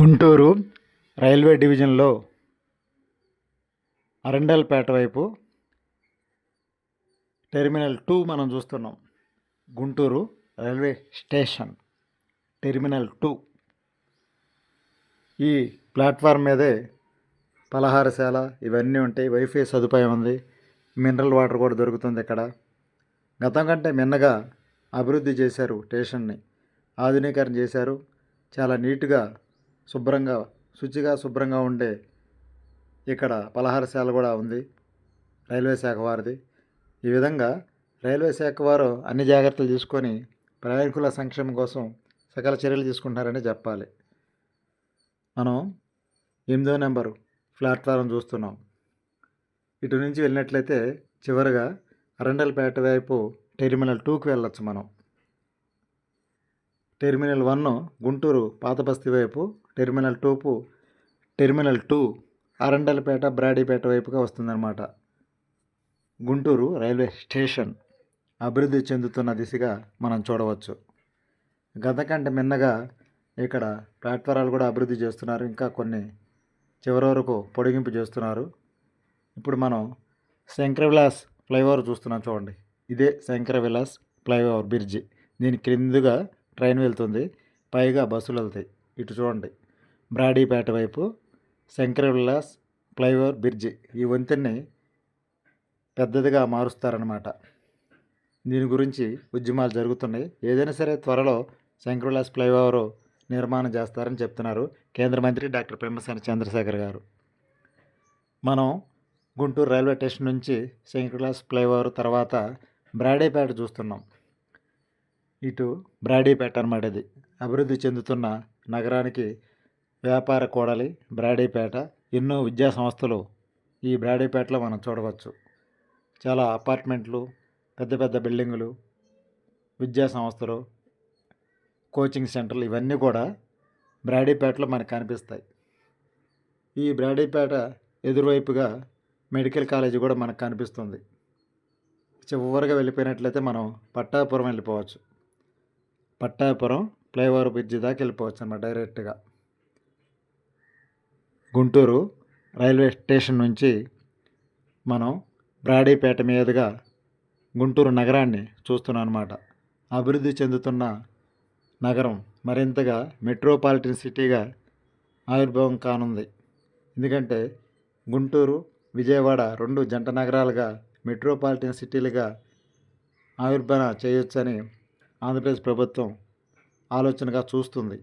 Guntur railway డివిజన్లో అరండల్పేట వైపు terminal two మనం చూస్తున్నాం. Guntur railway station terminal two. ఈ ప్లాట్ఫామ్ మీదే పలహారశాల ఇవన్నీ ఉంటాయి. వైఫై సదుపాయం ఉంది. మినరల్ వాటర్ కూడా దొరుకుతుంది ఇక్కడ. గతం కంటే మిన్నగా అభివృద్ధి చేశారు స్టేషన్ని. ఆధునీకరణ చేశారు. చాలా నీట్గా శుభ్రంగా శుచిగా శుభ్రంగా ఉండే ఇక్కడ పలహారశాల కూడా ఉంది రైల్వే శాఖ వారిది. ఈ విధంగా రైల్వే శాఖ వారు అన్ని జాగ్రత్తలు తీసుకొని ప్రయాణికుల సంక్షేమం కోసం సకల చర్యలు తీసుకుంటున్నారని చెప్పాలి. మనం ఎనిమిదో నెంబరు ప్లాట్ఫారం చూస్తున్నాం. ఇటు నుంచి వెళ్ళినట్లయితే చివరిగా అరండల్పేట వైపు టెర్మినల్ టూకి వెళ్ళొచ్చు మనం. టెర్మినల్ వన్ గుంటూరు పాతబస్తి వైపు టెర్మినల్ టూపు టెర్మినల్ టూ అరండలపేట బ్రాడీపేట వైపుగా వస్తుందన్నమాట. గుంటూరు రైల్వే స్టేషన్ అభివృద్ధి చెందుతున్న దిశగా మనం చూడవచ్చు. గత కంటే మిన్నగా ఇక్కడ ప్లాట్ఫారాలు కూడా అభివృద్ధి చేస్తున్నారు. ఇంకా కొన్ని చివరి వరకు పొడిగింపు చేస్తున్నారు. ఇప్పుడు మనం శంకర విలాస్ ఫ్లైఓవర్ చూస్తున్నాం చూడండి. ఇదే శంకర విలాస్ ఫ్లైఓవర్ బ్రిడ్జి. దీని క్రిందుగా ట్రైన్ వెళ్తుంది. పైగా బస్సులు వెళ్తాయి. ఇటు చూడండి. బ్రాడీపేట వైపు శంకర విలాస్ ఫ్లైఓవర్ బ్రిడ్జి. ఈ వంతెన్ని పెద్దదిగా మారుస్తారనమాట దీని గురించి ఉద్యమాలు జరుగుతున్నాయి. ఏదైనా సరే త్వరలో శంకర విలాస్ ఫ్లైఓవర్ నిర్మాణం చేస్తారని చెప్తున్నారు కేంద్ర మంత్రి డాక్టర్ పెమ్మసాని చంద్రశేఖర్ గారు. మనం గుంటూరు రైల్వే స్టేషన్ నుంచి శంకర్ విలాస్ ఫ్లైఓవర్ తర్వాత బ్రాడీపేట చూస్తున్నాం. ఇటు బ్రాడీపేట అనమాట ఇది. అభివృద్ధి చెందుతున్న నగరానికి వ్యాపార కూడలి బ్రాడీపేట. ఎన్నో విద్యా సంస్థలు ఈ బ్రాడీపేటలో మనం చూడవచ్చు. చాలా అపార్ట్మెంట్లు పెద్ద పెద్ద బిల్డింగులు విద్యా సంస్థలు కోచింగ్ సెంటర్లు ఇవన్నీ కూడా బ్రాడీపేటలో మనకు కనిపిస్తాయి. ఈ బ్రాడీపేట ఎదురువైపుగా మెడికల్ కాలేజీ కూడా మనకు కనిపిస్తుంది. చివరిగా వెళ్ళిపోయినట్లయితే మనం పట్టాపురం వెళ్ళిపోవచ్చు. పట్టాపురం ఫ్లైఓవర్ బ్రిడ్జి దాకా వెళ్ళిపోవచ్చు అన్నమాట డైరెక్ట్గా. గుంటూరు రైల్వే స్టేషన్ నుంచి మనం బ్రాడీపేట మీదుగా గుంటూరు నగరాన్ని చూస్తున్నాం అనమాట అభివృద్ధి చెందుతున్న నగరం మరింతగా మెట్రోపాలిటన్ సిటీగా ఆవిర్భావం కానుంది. ఎందుకంటే గుంటూరు విజయవాడ రెండు జంట నగరాలుగా మెట్రోపాలిటన్ సిటీలుగా ఆవిర్భావన చేయొచ్చని ఆంధ్రప్రదేశ్ ప్రభుత్వం ఆలోచనగా చూస్తుంది.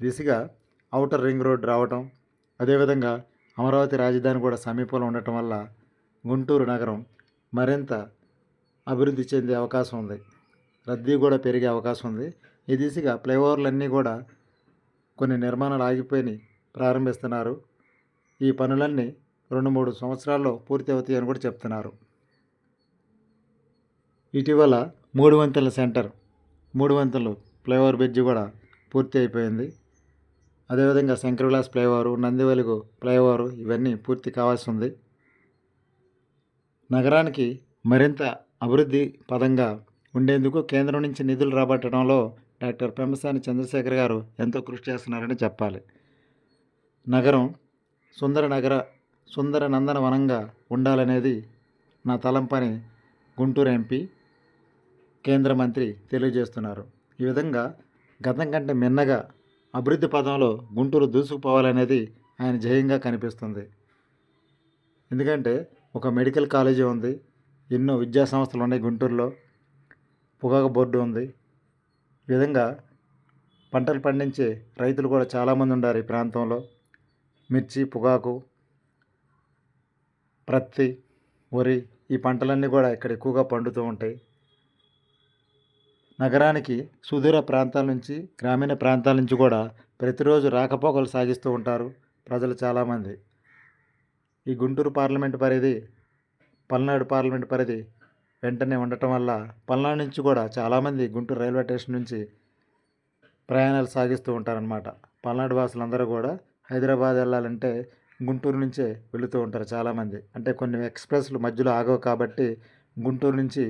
దిశగా ఔటర్ రింగ్ రోడ్ రావటం అదేవిధంగా అమరావతి రాజధాని కూడా సమీపంలో ఉండటం వల్ల గుంటూరు నగరం మరింత అభివృద్ధి చెందే అవకాశం ఉంది. రద్దీ కూడా పెరిగే అవకాశం ఉంది. ఈ దిశగా ఫ్లైఓవర్లన్నీ కూడా కొన్ని నిర్మాణాలు ఆగిపోయి ప్రారంభిస్తున్నారు. ఈ పనులన్నీ రెండు మూడు సంవత్సరాల్లో పూర్తి అవుతాయని కూడా చెప్తున్నారు. ఇటీవల మూడు వంతెల సెంటర్ మూడు వంతులు ఫ్లైఓవర్ బ్రిడ్జ్ కూడా పూర్తి అయిపోయింది. అదేవిధంగా శంకర్ విలాస్ ఫ్లైఓవర్ నందివెలుగు ఫ్లైఓవర్ ఇవన్నీ పూర్తి కావాల్సి ఉంది. నగరానికి మరింత అభివృద్ధి పదంగా ఉండేందుకు కేంద్రం నుంచి నిధులు రాబట్టడంలో డాక్టర్ పెంబసాని చంద్రశేఖర్ గారు ఎంతో కృషి చేస్తున్నారని చెప్పాలి. నగరం సుందర నగర సుందర నందనవనంగా ఉండాలనేది నా తలంపని గుంటూరు ఎంపీ కేంద్ర మంత్రి తెలియజేస్తున్నారు. ఈ విధంగా గతం కంటే మిన్నగా అభివృద్ధి పదంలో గుంటూరు దూసుకుపోవాలనేది ఆయన జయంగా కనిపిస్తుంది. ఎందుకంటే ఒక మెడికల్ కాలేజీ ఉంది ఎన్నో విద్యా సంస్థలు ఉన్నాయి గుంటూరులో పొగాకు బోర్డు ఉంది. ఈ విధంగా పంటలు పండించే రైతులు కూడా చాలామంది ఉన్నారు ఈ ప్రాంతంలో. మిర్చి పొగాకు ప్రత్తి వరి ఈ పంటలన్నీ కూడా ఇక్కడ ఎక్కువగా పండుతూ ఉంటాయి. నగరానికి సుదూర ప్రాంతాల నుంచి గ్రామీణ ప్రాంతాల నుంచి కూడా ప్రతిరోజు రాకపోకలు సాగిస్తూ ఉంటారు ప్రజలు చాలామంది. ఈ గుంటూరు పార్లమెంట్ పరిధి పల్నాడు పార్లమెంట్ పరిధి వెంటనే ఉండటం వల్ల పల్నాడు నుంచి కూడా చాలామంది గుంటూరు రైల్వే స్టేషన్ నుంచి ప్రయాణాలు సాగిస్తూ ఉంటారనమాట పల్నాడు వాసులందరూ కూడా హైదరాబాద్ వెళ్ళాలంటే గుంటూరు నుంచే వెళుతూ ఉంటారు చాలామంది. అంటే కొన్ని ఎక్స్ప్రెస్లు మధ్యలో ఆగవు కాబట్టి గుంటూరు నుంచి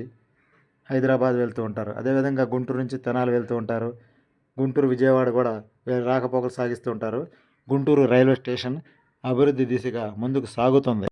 హైదరాబాద్ వెళ్తూ ఉంటారు. అదేవిధంగా గుంటూరు నుంచి తెనాలి వెళ్తూ ఉంటారు. గుంటూరు విజయవాడ కూడా రాకపోకలు సాగిస్తూ ఉంటారు. గుంటూరు రైల్వే స్టేషన్ అభివృద్ధి దిశగా ముందుకు సాగుతుంది.